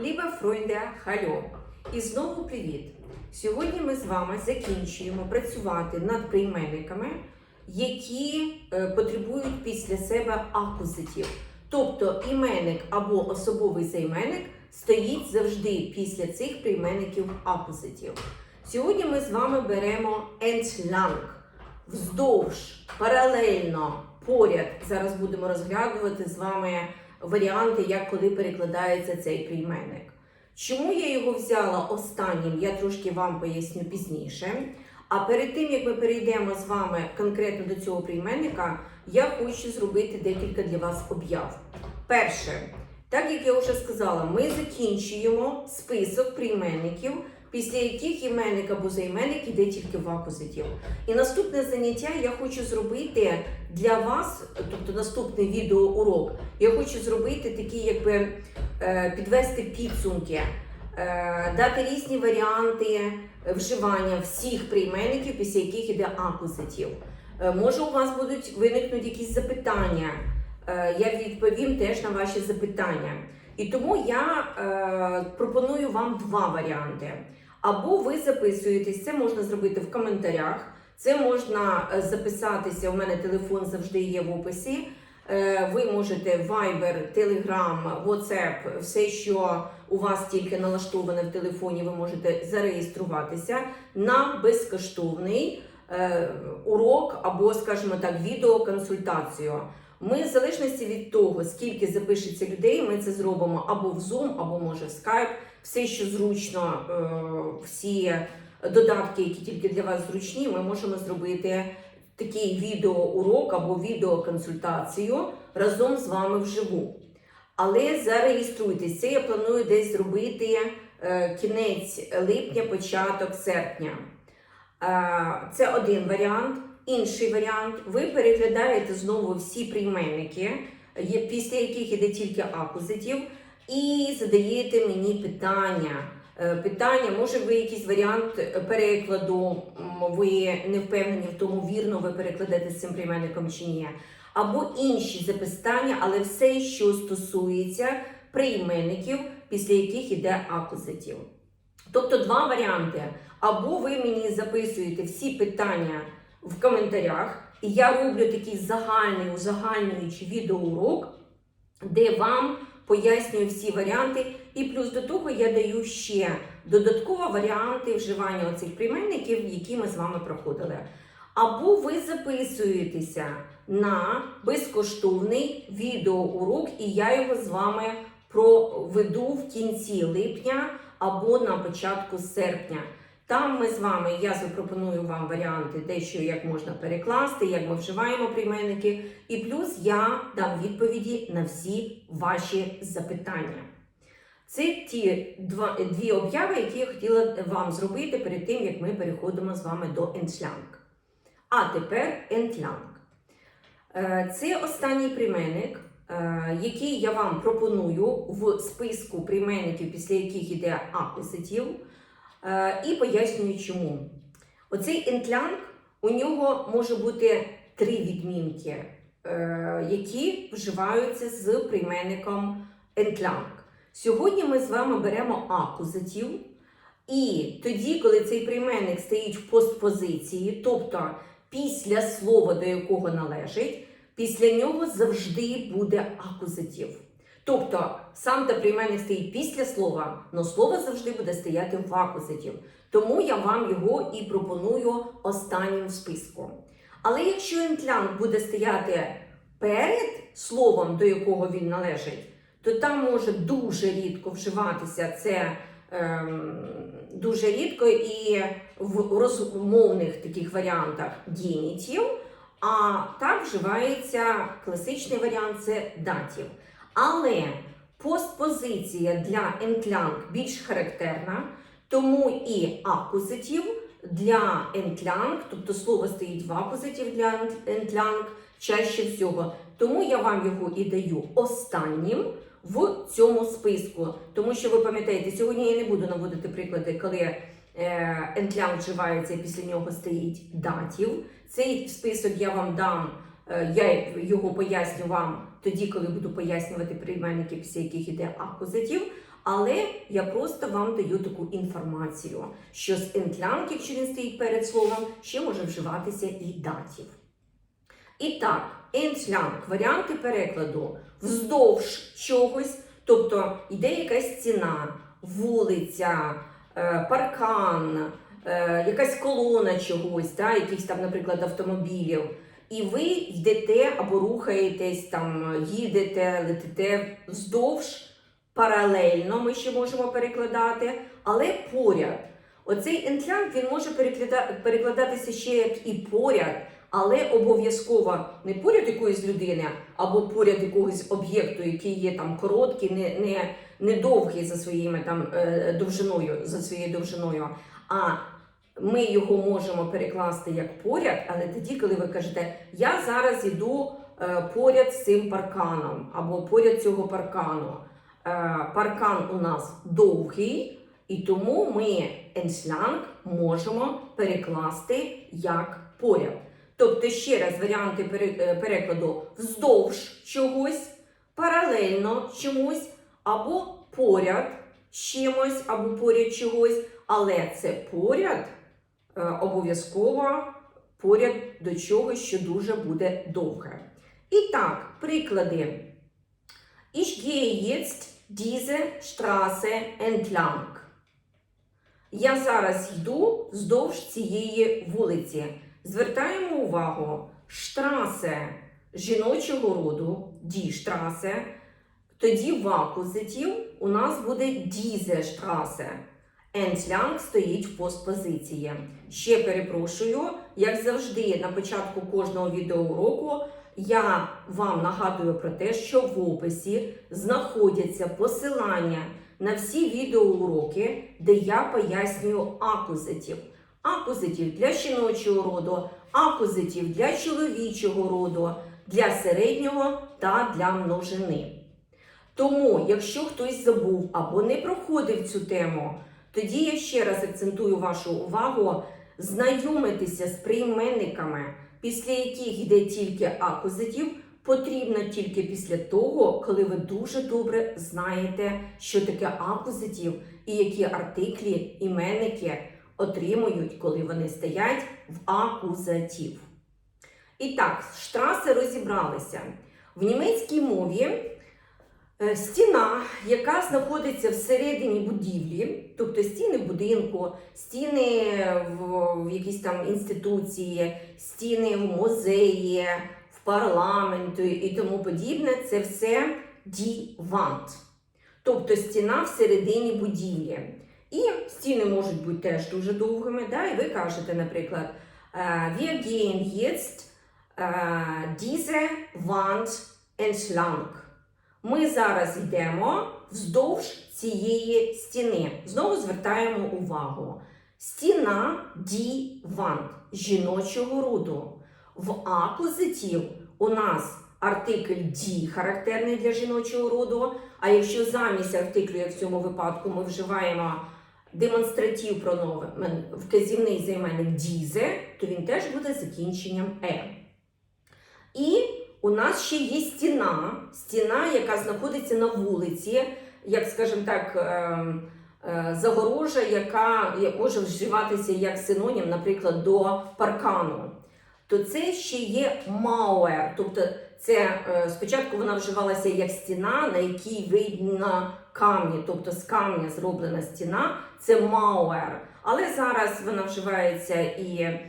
Ліба Фройнде, хальо! І знову привіт! Сьогодні ми з вами закінчуємо працювати над прийменниками, які е, потребують після себе акузитів. Тобто іменник або особовий займенник стоїть завжди після цих прийменників акузитів. Сьогодні ми з вами беремо entlang, вздовж, паралельно, поряд. Зараз будемо розглядувати з вами варіанти, як коли перекладається цей прийменник. Чому я його взяла останнім, я трошки вам поясню пізніше. А перед тим як ми перейдемо з вами конкретно до цього прийменника, я хочу зробити декілька для вас об'яв. Перше, так як я вже сказала, ми закінчуємо список прийменників, після яких іменник або займенник іде тільки в акузитів. І наступне заняття я хочу зробити для вас, тобто наступний відеоурок, я хочу зробити такі, якби е, підвести підсумки, е, дати різні варіанти вживання всіх прийменників, після яких іде акузитів. Е, Може, у вас будуть виникнути якісь запитання. Я відповім теж на ваші запитання. І тому я е, пропоную вам два варіанти. Або ви записуєтесь, це можна зробити в коментарях, це можна е, записатися. У мене телефон завжди є в описі. Е, Ви можете Viber, Telegram, WhatsApp, все, що у вас тільки налаштоване в телефоні, ви можете зареєструватися на безкоштовний е, урок або, скажімо так, відеоконсультацію. Ми, в залежності від того, скільки запишеться людей, ми це зробимо або в Zoom, або може в Skype. Все, що зручно, е, всі додатки, які тільки для вас зручні, ми можемо зробити такий відеоурок або відеоконсультацію разом з вами вживу. Але зареєструйтесь, це я планую десь зробити е, кінець липня, початок серпня. Е, Це один варіант. Інший варіант, ви переглядаєте знову всі прийменники, після яких іде тільки акузитів, і задаєте мені питання. Е, Питання, може, ви якийсь варіант перекладу, ви не впевнені в тому, вірно ви перекладете з цим прийменником чи ні. Або інші запитання, але все, що стосується прийменників, після яких іде акузитів. Тобто два варіанти. Або ви мені записуєте всі питання в коментарях, і я роблю такий загальний, узагальнюючий відеоурок, де вам пояснюю всі варіанти. І плюс до того я даю ще додатково варіанти вживання оцих прийменників, які ми з вами проходили. Або ви записуєтеся на безкоштовний відеоурок, і я його з вами проведу в кінці липня або на початку серпня. Там ми з вами, я запропоную вам варіанти, дещо як можна перекласти, як ми вживаємо прийменники, і плюс я дам відповіді на всі ваші запитання. Це ті два, дві обяви, які я хотіла вам зробити перед тим, як ми переходимо з вами до Entlang. А тепер Entlang. Е, Це останній прийменник, е, який я вам пропоную в списку прийменників, після яких йде акузитив. Е, І пояснюю чому. Оцей ентлянг, у нього може бути три відмінки, е, які вживаються з прийменником ентлянг. Сьогодні ми з вами беремо акузатив, і тоді, коли цей прийменник стоїть в постпозиції, тобто після слова, до якого належить, після нього завжди буде акузатив. Тобто сам та прийменник стоїть після слова, але слово завжди буде стояти в акузатив. Тому я вам його і пропоную останнім в списку. Але якщо інтлянг буде стояти перед словом, до якого він належить, то там може дуже рідко вживатися це ем, дуже рідко і в розмовних таких варіантах генітів, а так вживається класичний варіант це датів. Але постпозиція для ентлянг більш характерна, тому і акузитив для ентлянг, тобто слово стоїть в акузитив для ентлянг чаще всього. Тому я вам його і даю останнім в цьому списку. Тому що ви пам'ятаєте, сьогодні я не буду наводити приклади, коли ентлянг вживається і після нього стоїть датів. Цей список я вам дам. Е, Я його поясню вам тоді, коли буду пояснювати прийменники, після яких іде акузатив. але я просто вам даю таку інформацію, що з entlang, якщо він стоїть перед словом, ще може вживатися і датів. І так, entlang, варіанти перекладу вздовж чогось, тобто йде якась стіна, вулиця, е, паркан, е, якась колона чогось, та, якихось там, наприклад, автомобілів. І ви йдете або рухаєтесь, там, їдете, летите вздовж, паралельно, ми ще можемо перекладати, але поряд. Оцей ентлянг він може переклада- перекладатися ще як і поряд, але обов'язково не поряд якоїсь людини або поряд якогось об'єкту, який є там короткий, не, не, не довгий за своїми там е, довжиною, за своєю довжиною. А ми його можемо перекласти як поряд, але тоді, коли ви кажете, я зараз іду е, поряд з цим парканом або поряд цього паркану. Е, паркан у нас довгий, і тому ми еншлянг можемо перекласти як поряд. Тобто, ще раз варіанти е, перекладу вздовж чогось, паралельно чомусь, або поряд чимось, або поряд чогось, але це поряд обов'язково поряд до чогось, що дуже буде довге. І так, приклади. Ich gehe jetzt diese Straße entlang. Я зараз йду вздовж цієї вулиці. Звертаємо увагу, штрасе жіночого роду, ді штрасе, тоді в акузитів у нас буде дізе штрасе. Entlang стоїть в постпозиції. Ще перепрошую, як завжди, на початку кожного відеоуроку я вам нагадую про те, що в описі знаходяться посилання на всі відеоуроки, де я пояснюю акузитів. Акузитів для жіночого роду, акузитів для чоловічого роду, для середнього та для множини. Тому, якщо хтось забув або не проходив цю тему, тоді я ще раз акцентую вашу увагу знайомитися з прийменниками, після яких йде тільки акузитів, потрібно тільки після того, коли ви дуже добре знаєте, що таке акузитів і які артиклі, іменники отримують, коли вони стоять в акузатів. І так, штраси розібралися. В німецькій мові Стіна, яка знаходиться всередині будівлі, тобто стіни будинку, стіни в, в якійсь там інституції, стіни в музеї, в парламенту і тому подібне, це все дівант. Тобто стіна всередині будівлі. І стіни можуть бути теж дуже довгими. Да? І ви кажете, наприклад, е, Wir gehen jetzt е, diese Wand entlang. Ми зараз йдемо вздовж цієї стіни. Знову звертаємо увагу. Стіна діван жіночого роду. В акузитів у нас артикль ді характерний для жіночого роду. А якщо замість артиклю, як в цьому випадку, ми вживаємо демонстратив прономен вказівний займенник дізе, то він теж буде закінченням е. І у нас ще є стіна, стіна, яка знаходиться на вулиці, як, скажімо так, е, е, загорожа, яка може вживатися як синонім, наприклад, до паркану. То це ще є мауер. Тобто, це е, спочатку вона вживалася як стіна, на якій видно камні, тобто з камня зроблена стіна, це мауер. Але зараз вона вживається і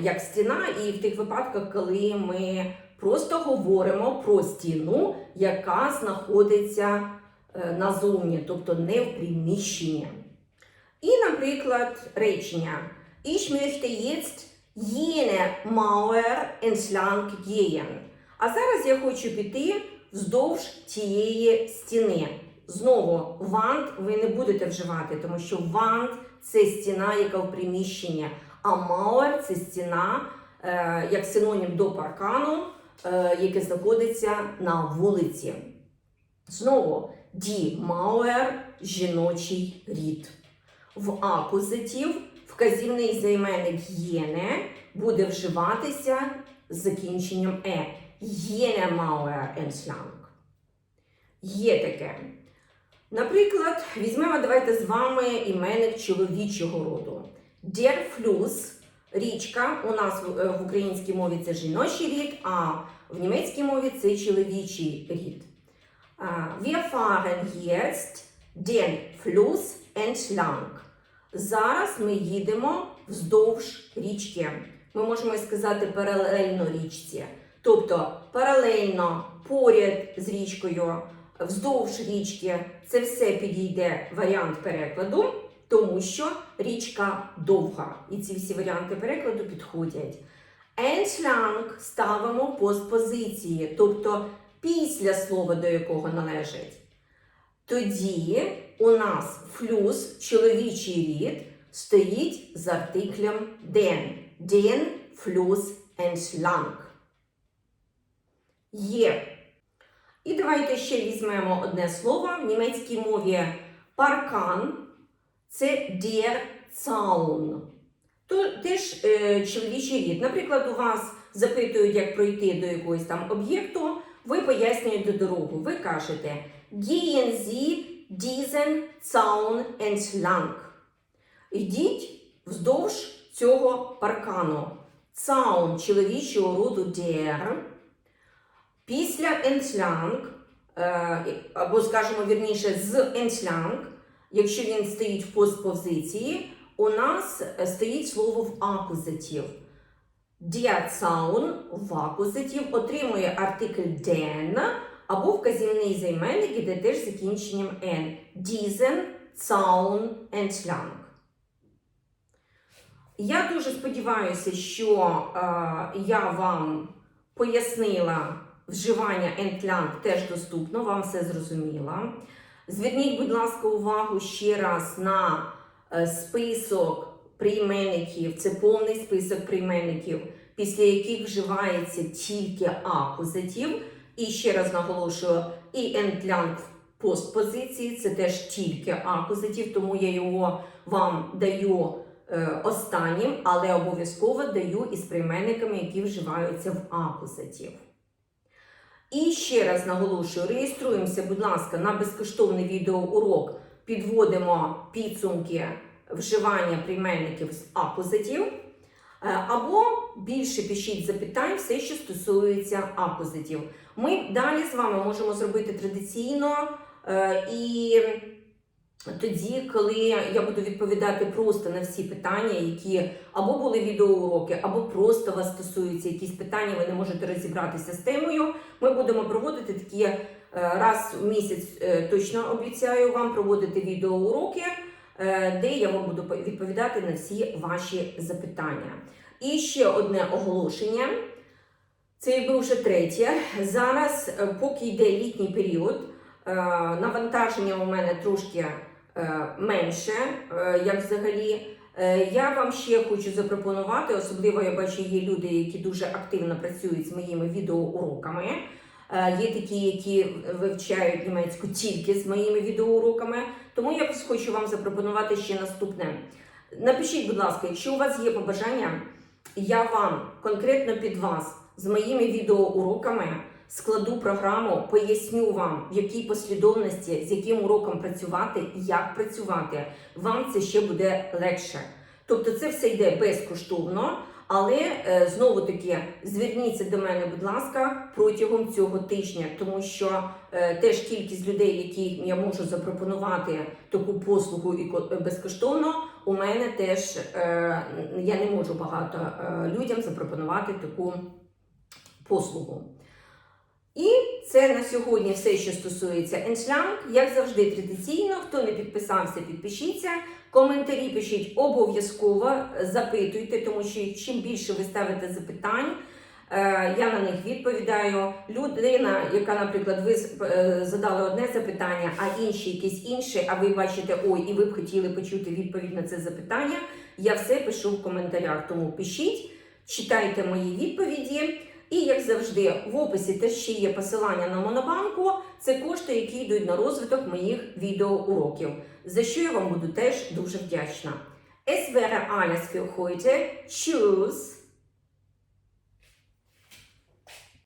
як стіна, і в тих випадках, коли ми просто говоримо про стіну, яка знаходиться е, назовні, тобто не в приміщенні. І, наприклад, речення Ich möchte jetzt jene Mauer entlang gehen. А зараз я хочу піти вздовж цієї стіни. Знову вант ви не будете вживати, тому що вант це стіна, яка в приміщенні, а мауер це стіна е, як синонім до паркану, яке знаходиться на вулиці. Знову ді мауер жіночий рід. В акузитів вказівний займенник єне буде вживатися з закінченням е. Єне мауер еншланг. Є таке. Наприклад, візьмемо давайте з вами іменник чоловічого роду. Der Fluss – річка. У нас в, е, українській мові це жіночий рід, а в німецькій мові це чоловічий рід. Wir fahren jetzt den Fluss entlang. Зараз ми їдемо вздовж річки. Ми можемо сказати паралельно річці. Тобто паралельно поряд з річкою, вздовж річки це все підійде варіант перекладу, тому що річка довга. І ці всі варіанти перекладу підходять. Entlang ставимо постпозиції, тобто після слова, до якого належить. Тоді у нас флюс, чоловічий рід, стоїть з артиклем den. Den Fluss entlang. Є. І давайте ще візьмемо одне слово. В німецькій мові паркан це der Zaun. То теж е, чоловічий рід. Наприклад, у вас запитують, як пройти до якогось там об'єкту, ви пояснюєте дорогу. Ви кажете Gehen Sie diesen Zaun entlang. Йдіть вздовж цього паркану. Цаун чоловічого роду der. Після entlang, е, або, скажімо вірніше, з entlang, якщо він стоїть в постпозиції, у нас е, стоїть слово в. Der Zaun в акузатив отримує артикль den або вказівний займенник іде теж закінченням n. Diesen Zaun entlang. Я дуже сподіваюся, що е, я вам пояснила вживання entlang теж доступно, вам все зрозуміло. Зверніть, будь ласка, увагу ще раз на е, список прийменників, це повний список прийменників, після яких вживається тільки акузатив. І ще раз наголошую, і entlang постпозиції це теж тільки акузатив, тому я його вам даю е, останнім, але обов'язково даю із прийменниками, які вживаються в акузатив. І ще раз наголошую, реєструємося, будь ласка, на безкоштовний відеоурок, підводимо підсумки вживання прийменників з акузатів. Е, Або більше пишіть запитань, все, що стосується апозитів. Ми далі з вами можемо зробити традиційно е, і тоді, коли я буду відповідати просто на всі питання, які або були відеоуроки, або просто вас стосуються якісь питання, ви не можете розібратися з темою. Ми будемо проводити такі е, раз в місяць, е, точно обіцяю вам проводити відеоуроки, е, де я вам буду відповідати на всі ваші запитання. І ще одне оголошення. Це якби вже третє. Зараз, поки йде літній період, навантаження у мене трошки менше, е, як взагалі. Е, Я вам ще хочу запропонувати, особливо я бачу, є люди, які дуже активно працюють з моїми відеоуроками. Е, Є такі, які вивчають німецьку тільки з моїми відеоуроками. Тому я хочу вам запропонувати ще наступне. Напишіть, будь ласка, якщо у вас є побажання, я вам конкретно під вас з моїми відеоуроками складу програму, поясню вам, в якій послідовності, з яким уроком працювати, і як працювати. Вам це ще буде легше. Тобто це все йде безкоштовно, але е, знову таки зверніться до мене, будь ласка, протягом цього тижня, тому що е, теж кількість людей, яким я можу запропонувати таку послугу і ко- безкоштовно, у мене теж е, я не можу багато е, людям запропонувати таку послугу. І це на сьогодні все, що стосується Еншлянг. Як завжди, традиційно, хто не підписався, підпишіться. Коментарі пишіть обов'язково, запитуйте, тому що чим більше ви ставите запитань, е, я на них відповідаю. Людина, яка, наприклад, ви е, задали одне запитання, а інші якесь інше, а ви бачите, ой, і ви б хотіли почути відповідь на це запитання. Я все пишу в коментарях. Тому пишіть, читайте мої відповіді. І як завжди, в описі теж ще є посилання на монобанку. Це кошти, які йдуть на розвиток моїх відеоуроків, за що я вам буду теж дуже вдячна. Es wäre alles für heute. Tschüss!